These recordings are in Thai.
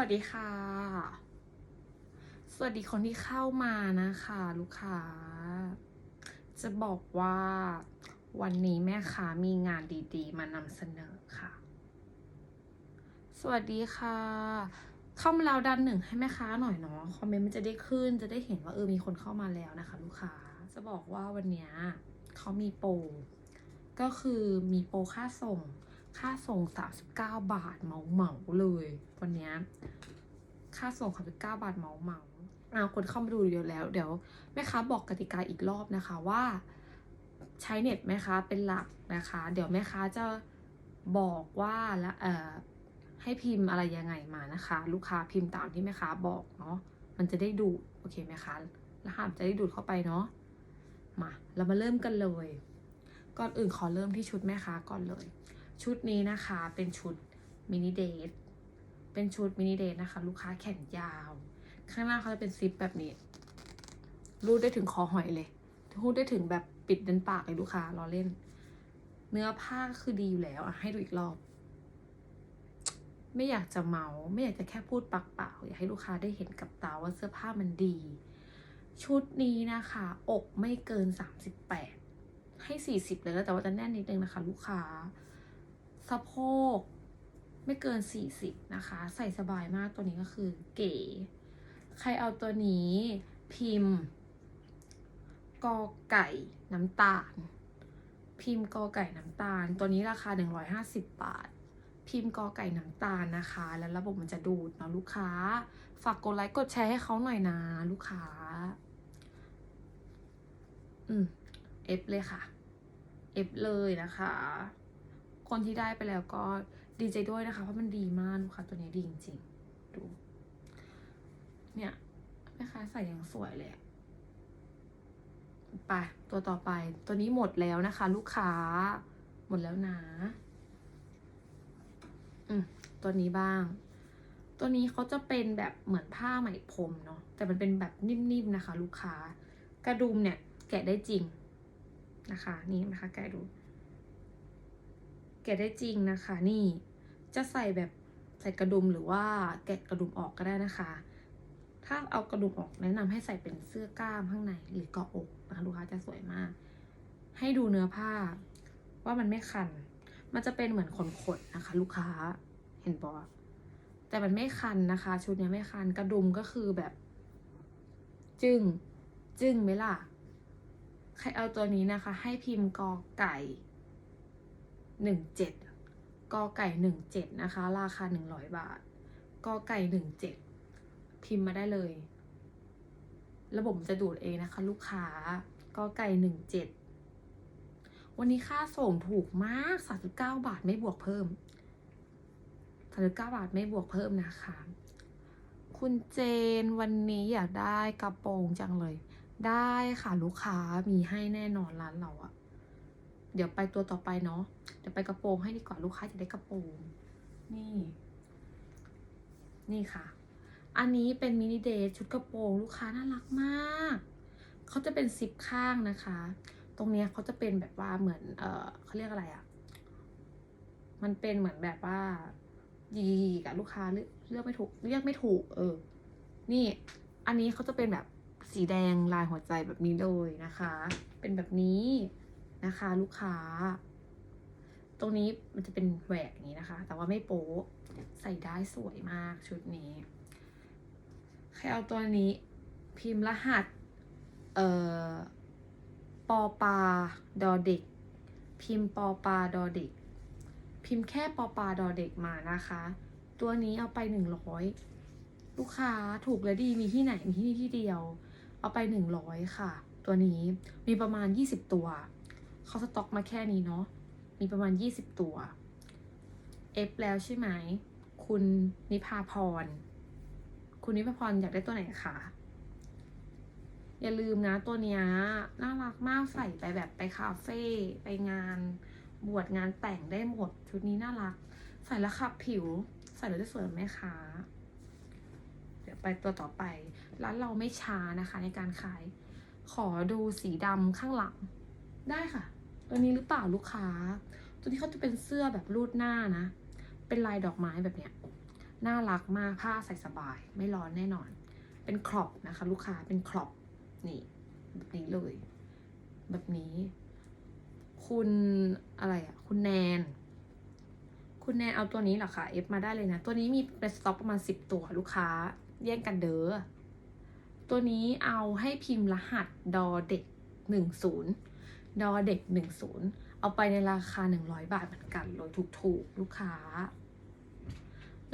วัสดีค่ะ สวัสดีคนที่เข้ามานะคะ ลูกค้า จะบอกว่าวันนี้แม่ค้ามีงานดีๆ มานำเสนอค่ะ สวัสดีค่ะ เข้ามาแล้วดันหนึ่งให้แม่ค้าหน่อยเนาะ คอมเมนต์มันจะได้ขึ้น จะได้เห็นว่าเออมีคนเข้ามาแล้วนะคะ ลูกค้า จะบอกว่าวันนี้เขามีโปร ก็คือมีโปรค่าส่ง ค่าส่ง 39 บาทเหมาเหมาเลย วันนี้ค่าส่ง39บาทเหมาเหมาเอาคนเข้ามาดูเยอะแล้ว เดี๋ยวแม่ค้าบอกกติกาอีกรอบนะคะว่าใช้เน็ตไหมคะเป็นหลักนะคะ เดี๋ยวแม่ค้าจะบอกว่าและเอ่อให้พิมพ์อะไรยังไงมานะคะ ลูกค้าพิมพ์ตามที่แม่ค้าบอกเนาะมันจะได้ดูดโอเคไหมคะรหัสจะได้ดูดเข้าไปเนาะมาเรามาเริ่มกันเลย ก่อนอื่นขอเริ่มที่ชุดแม่ค้าก่อนเลย ชุดนี้นะคะเป็นชุดมินิเดทเป็นชุดมินิเดทนะคะ ลูกค้าแขนยาว ข้างหน้าเขาจะเป็นซิปแบบนี้ รูดได้ถึงคอหอยเลยรูดได้ถึงแบบปิดดันปากเลยลูกค้ารอเล่น เนื้อผ้าก็คือดีอยู่แล้วอะให้ดูอีกรอบ ไม่อยากจะเมาไม่อยากจะแค่พูดปากเปล่าอยากให้ลูกค้าได้เห็นกับตาว่าเสื้อผ้ามันดี ชุดนี้นะคะ อกไม่เกิน 38 ให้ 40 เลยแล้วแต่ว่าจะแน่นนิดนึงนะคะ ลูกค้า สะโพกไม่เกิน 40 นะคะ ใส่สบายมากตัวนี้ก็คือเก๋ ใครเอาตัวนี้พิมพ์กอไก่น้ำตาล พิมพ์กอไก่น้ำตาล ตัวนี้ราคา 150 บาท พิมพ์กอไก่น้ำตาลนะคะ แล้วระบบมันจะดูดเนาะลูกค้า ฝากกดไลค์กดแชร์ให้เขาหน่อยนะลูกค้า อืมเอฟเลยค่ะ เอฟเลยนะคะ คนที่ได้ไปแล้วก็ดีใจด้วยนะคะ เพราะมันดีมากลูกค้าตัวนี้ดีจริงๆ ดู เนี่ยแม่ค้าใส่อย่างสวยเลยอะไปตัวต่อไป ตัวนี้หมดแล้วนะคะ ลูกค้า หมดแล้วนะอืมตัวนี้บ้าง ตัวนี้เขาจะเป็นแบบเหมือนผ้าไหมพรมเนาะแต่มันเป็นแบบนิ่มๆนะคะ ลูกค้า กระดุมเนี่ย แกะได้จริงนะคะ นี่นะคะ แกะดู แกะได้จริงนะคะ นี่จะใส่แบบใส่กระดุมหรือว่าแกะกระดุมออกก็ได้นะคะ ถ้าเอากระดุมออกแนะนำให้ใส่เป็นเสื้อกล้ามข้างในหรือเกาะอกนะคะลูกค้าจะสวยมาก ให้ดูเนื้อผ้าว่ามันไม่คัน มันจะเป็นเหมือนขนๆนะคะ ลูกค้าเห็นปะแต่มันไม่คันนะคะ ชุดนี้ไม่คันกระดุมก็คือแบบ จึ้งจึ้งไหมล่ะ ใครเอาตัวนี้นะคะ ให้พิมพ์กอไก่ หนึ่งเจ็ดกอไก่หนึ่งเจ็ดนะคะ ราคาหนึ่งร้อยบาทกอไก่หนึ่งเจ็ดพิมพ์มาได้เลย ระบบจะดูดเองนะคะ ลูกค้ากอไก่หนึ่งเจ็ดวันนี้ค่าส่งถูกมากสามสิบเก้าบาทไม่บวกเพิ่มสามสิบเก้าบาทไม่บวกเพิ่มนะคะ คุณเจนวันนี้อยากได้กระโปรงจังเลย ได้ค่ะลูกค้ามีให้แน่นอนร้านเราอะ เดี๋ยวไปตัวต่อไปเนาะเดี๋ยวไปกระโปรงให้ดีกว่าลูกค้าจะได้กระโปรงนี่ นี่ค่ะ อันนี้เป็นมินิเดทชุดกระโปรงลูกค้าน่ารักมากเขาจะเป็นซิปข้างนะคะ ตรงเนี้ยเขาจะเป็นแบบว่าเหมือน เออเขาเรียกอะไรอะมันเป็นเหมือนแบบว่ายีกับลูกค้าเลือกเลือกไม่ถูกเรียกไม่ถูก เออ นี่ อันนี้เขาจะเป็นแบบสีแดงลายหัวใจแบบนี้เลยนะคะ เป็นแบบนี้ นะคะ ลูกค้า ตรงนี้มันจะเป็นแหวกอย่างนี้นะคะ แต่ว่าไม่โป๊ะใส่ได้สวยมากชุดนี้ ใครเอาตัวนี้พิมพ์รหัส เอ่อ ปอปาดอเด็ก พิมพ์ปอปาดอเด็ก พิมพ์แค่ปอปาดอเด็กมานะคะ ตัวนี้เอาไปหนึ่งร้อยลูกค้าถูกและดีมีที่ไหนมีที่นี่ที่เดียว เอาไปหนึ่งร้อยค่ะ ตัวนี้มีประมาณยี่สิบตัว เขาสต็อกมาแค่นี้เนาะ มีประมาณยี่สิบตัว เอฟแล้วใช่ไหม คุณนิพาพร คุณนิพาพรอยากได้ตัวไหนคะ อย่าลืมนะตัวเนี้ยน่ารักมากใส่ไปแบบไปคาเฟ่ไปงานบวชงานแต่งได้หมด ชุดนี้น่ารัก ใส่แล้วขับผิว ใส่แล้วจะสวยไหมคะเดี๋ยวไปตัวต่อไป ร้านเราไม่ช้านะคะในการขาย ขอดูสีดำข้างหลัง ได้ค่ะ ตัวนี้หรือเปล่าลูกค้า ตัวนี้เขาจะเป็นเสื้อแบบรูดหน้านะ เป็นลายดอกไม้แบบเนี้ย น่ารักมาก ผ้าใส่สบาย ไม่ร้อนแน่นอน เป็นครอปนะคะ ลูกค้า เป็นครอป นี่ แบบนี้เลย แบบนี้ คุณอะไรอะคุณแนน คุณแนนเอาตัวนี้เหรอคะเอฟมาได้เลยนะ ตัวนี้มีเป็นสต็อกประมาณสิบตัวลูกค้า แย่งกันเด้อ ตัวนี้เอาให้พิมพ์รหัสดอเด็กหนึ่งศูนย์ ดอเด็กหนึ่งศูนย์เอาไปในราคาหนึ่งร้อยบาทเหมือนกันเลยถูกๆ ลูกค้า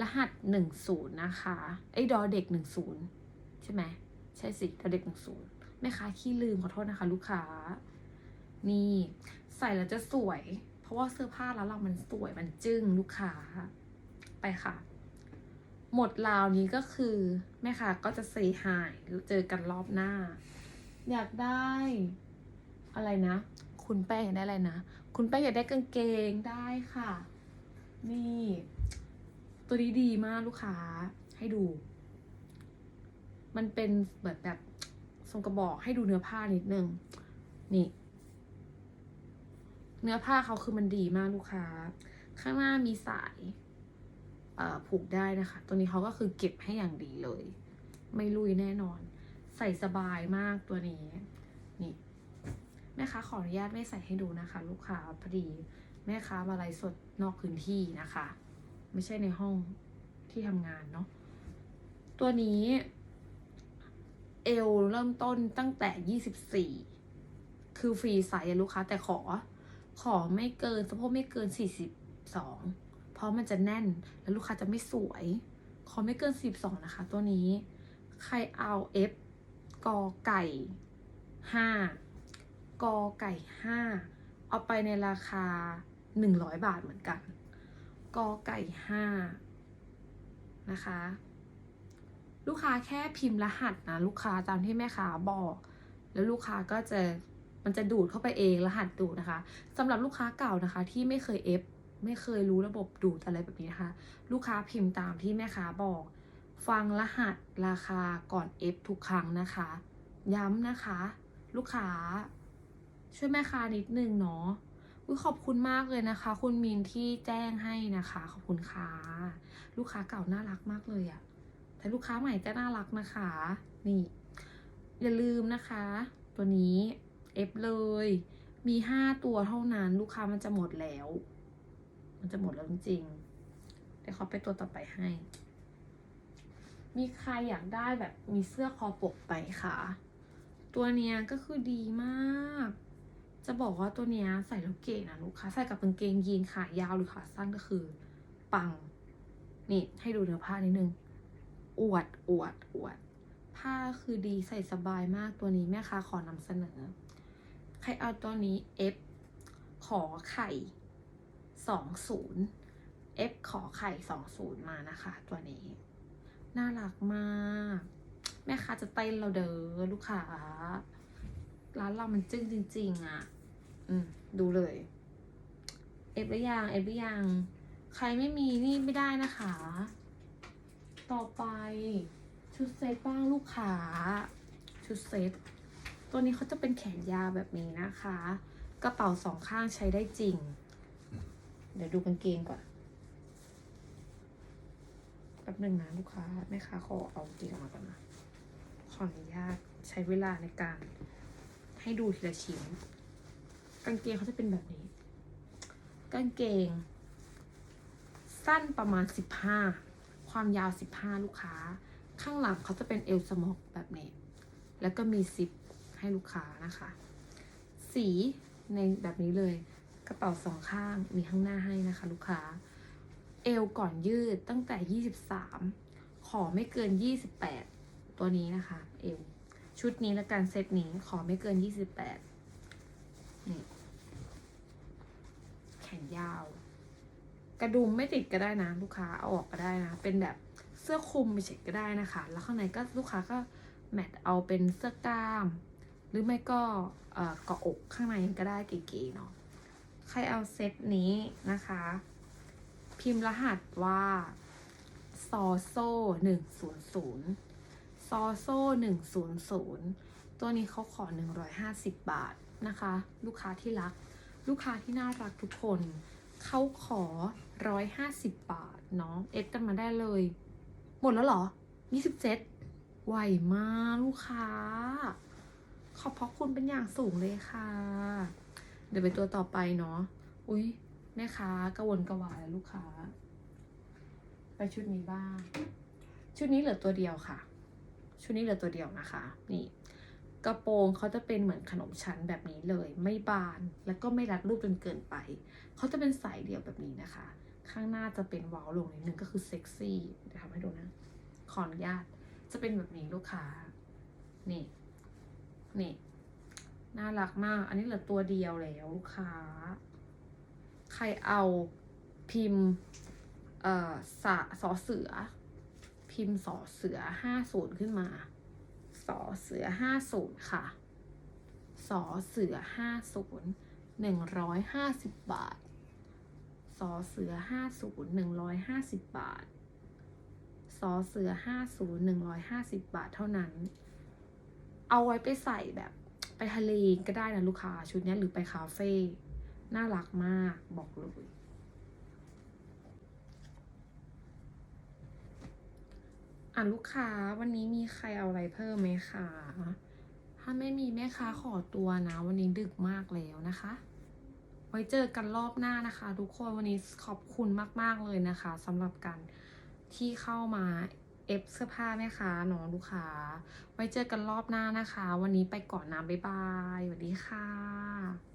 รหัสหนึ่งศูนย์นะคะไอ้ดอเด็กหนึ่งศูนย์ใช่ไหมใช่สิดอเด็กหนึ่งศูนย์แม่ค้าขี้ลืมขอโทษนะคะ ลูกค้า นี่ใส่แล้วจะสวย เพราะว่าเสื้อผ้าแล้วเรามันสวยมันจึ้งลูกค้าไปค่ะ หมดราวนี้ก็คือแม่ค้าก็จะเซฮายเจอกันรอบหน้า อยากได้ อะไรนะ คุณแป้งอยากได้อะไรนะ คุณแป้งอยากได้กางเกงได้ค่ะ นี่ ตัวนี้ดีมากลูกค้าให้ดู มันเป็นแบบแบบทรงกระบอกให้ดูเนื้อผ้านิดนึง นี่ เนื้อผ้าเขาคือมันดีมากลูกค้า ข้างหน้ามีสายผูกได้นะคะ ตัวนี้เขาก็คือเก็บให้อย่างดีเลย ไม่ลุยแน่นอน ใส่สบายมากตัวนี้ นี่ ม่ค้าขออนุญาตไม่ใส่ให้ดูนะคะ ลูกค้าพอดีแม่ค้ามาไลฟ์สดนอกพื้นที่นะคะ ไม่ใช่ในห้องที่ทำงานเนาะตัวนี้เอวเริ่มต้นตั้งแต่ยี่สิบสี่คือฟรีไซส์ลูกค้าแต่ขอ ขอไม่เกินสะโพกไม่เกินสี่สิบสองเพราะมันจะแน่นแล้วลูกค้าจะไม่สวย ขอไม่เกินสิบสองนะคะ ตัวนี้ ใครเอาเอฟกอไก่ห้า กอไก่ห้าเอาไปในราคาหนึ่งร้อยบาทเหมือนกัน กอไก่ห้านะคะ ลูกค้าแค่พิมพ์รหัสนะลูกค้าตามที่แม่ค้าบอก แล้วลูกค้าก็จะมันจะดูดเข้าไปเองรหัสดูดนะคะสำหรับลูกค้าเก่านะคะ ที่ไม่เคยเอฟไม่เคยรู้ระบบดูดอะไรแบบนี้นะคะ ลูกค้าพิมพ์ตามที่แม่ค้าบอก ฟังรหัสราคาก่อนเอฟทุกครั้งนะคะ ย้ำนะคะ ลูกค้า ช่วยแม่ค้านิดนึงเนาะขอบคุณมากเลยนะคะ คุณมินที่แจ้งให้นะคะ ขอบคุณค่ะลูกค้าเก่าน่ารักมากเลยอะแต่ลูกค้าใหม่ก็น่ารักนะคะ นี่ อย่าลืมนะคะ ตัวนี้เอฟเลย มีห้าตัวเท่านั้น ลูกค้ามันจะหมดแล้ว มันจะหมดแล้วจริงๆเดี๋ยวเขาไปตัวต่อไปให้ มีใครอยากได้แบบมีเสื้อคอปกไปคะตัวเนี้ยก็คือดีมาก จะบอกว่าตัวเนี้ยใส่แล้วเก๋นะลูกค้า ใส่กับกางเกงยีนขายาวหรือขาสั้นก็คือ ปัง นี่ให้ดูเนื้อผ้านิดนึง อวดอวดอวด ผ้าคือดีใส่สบายมากตัวนี้แม่ค้าขอนำเสนอ ใครเอาตัวนี้ F ขอไข่สองศูนย์ F ขอไข่สองศูนย์มานะคะ ตัวนี้ น่ารักมาก แม่ค้าจะเต้นเราเด้อลูกค้า ร้านเรามันจึ้งจริง ๆ อะ อืม ดูเลย เอฟหรือยัง เอฟหรือยัง ใครไม่มีนี่ไม่ได้นะคะ ต่อไป ชุดเซตบ้างลูกค้า ชุดเซต ตัวนี้เขาจะเป็นแขนยาวแบบนี้นะคะ กระเป๋าสองข้างใช้ได้จริง เดี๋ยวดูกางเกงก่อนแป๊บหนึ่งนะลูกค้าแม่ค้าขอเอากางเกงออกมาก่อนนะขออนุญาตใช้เวลาในการ ให้ดูทีละชิ้น กางเกงเขาจะเป็นแบบนี้ กางเกง สั้นประมาณสิบห้าความยาวสิบห้าลูกค้า ข้างหลังเขาจะเป็นเอลสมอกแบบนี้ แล้วก็มีซิปให้ลูกค้านะคะ สีในแบบนี้เลย กระเป๋าสองข้างมีข้างหน้าให้นะคะ ลูกค้า เอวก่อนยืดตั้งแต่ยี่สิบสามขอไม่เกินยี่สิบแปดตัวนี้นะคะ เอว ชุดนี้และการเซตนี้ขอไม่เกินยี่สิบแปดนี่แขนยาว กระดุมไม่ติดก็ได้นะลูกค้าเอาออกก็ได้นะ เป็นแบบเสื้อคลุมไปเฉยก็ได้นะคะ แล้วข้างในก็ลูกค้าก็แมทเอาเป็นเสื้อกล้าม หรือไม่ก็เออเกาะอกข้างในก็ได้เก๋ๆเนาะใครเอาเซตนี้นะคะ พิมพ์รหัสว่าซอโซ่หนึ่งศูนย์ศูนย์ ซอโซ่หนึ่งศูนย์ศูนย์ตัวนี้เขาขอหนึ่งร้อยห้าสิบบาทนะคะ ลูกค้าที่รัก ลูกค้าที่น่ารักทุกคนเขาขอร้อยห้าสิบบาทเนาะเอ็ดกันมาได้เลย หมดแล้วเหรอยี่สิบเจ็ดไหวมากลูกค้า ขอบพระคุณเป็นอย่างสูงเลยค่ะ เดี๋ยวไปตัวต่อไปเนาะอุ้ยแม่ค้ากระวนกระวายแล้วลูกค้า ไปชุดนี้บ้าง ชุดนี้เหลือตัวเดียวค่ะ ชุดนี้เหลือตัวเดียวนะคะ นี่ กระโปรงเขาจะเป็นเหมือนขนมชั้นแบบนี้เลย ไม่บานแล้วก็ไม่รัดรูปจนเกินไป เขาจะเป็นสายเดี่ยวแบบนี้นะคะ ข้างหน้าจะเป็นว้าลงนิดนึงก็คือเซ็กซี่เดี๋ยวทำให้ดูนะ ขออนุญาตจะเป็นแบบนี้ลูกค้า นี่ นี่ น่ารักมาก อันนี้เหลือตัวเดียวแล้วลูกค้า ใครเอาพิมพ์ เอ่อสะสอเสือ พิมพ์สอเสือห้าศูนย์ขึ้นมา สอเสือห้าศูนย์ค่ะ สอเสือห้าศูนย์หนึ่งร้อยห้าสิบบาท สอเสือห้าศูนย์หนึ่งร้อยห้าสิบบาท สอเสือห้าศูนย์หนึ่งร้อยห้าสิบบาทเท่านั้น เอาไว้ไปใส่แบบไปทะเลก็ได้นะลูกค้าชุดนี้หรือไปคาเฟ่ น่ารักมากบอกเลย อะลูกค้าวันนี้มีใครเอาอะไรเพิ่มไหมคะถ้าไม่มีแม่ค้าขอตัวนะ วันนี้ดึกมากแล้วนะคะ ไว้เจอกันรอบหน้านะคะ ทุกคนวันนี้ขอบคุณมาก ๆ เลยนะคะสำหรับการที่เข้ามาเอฟเสื้อผ้าแม่ค้าน้องลูกค้า ไว้เจอกันรอบหน้านะคะ วันนี้ไปก่อนนะบ๊ายบายสวัสดีค่ะ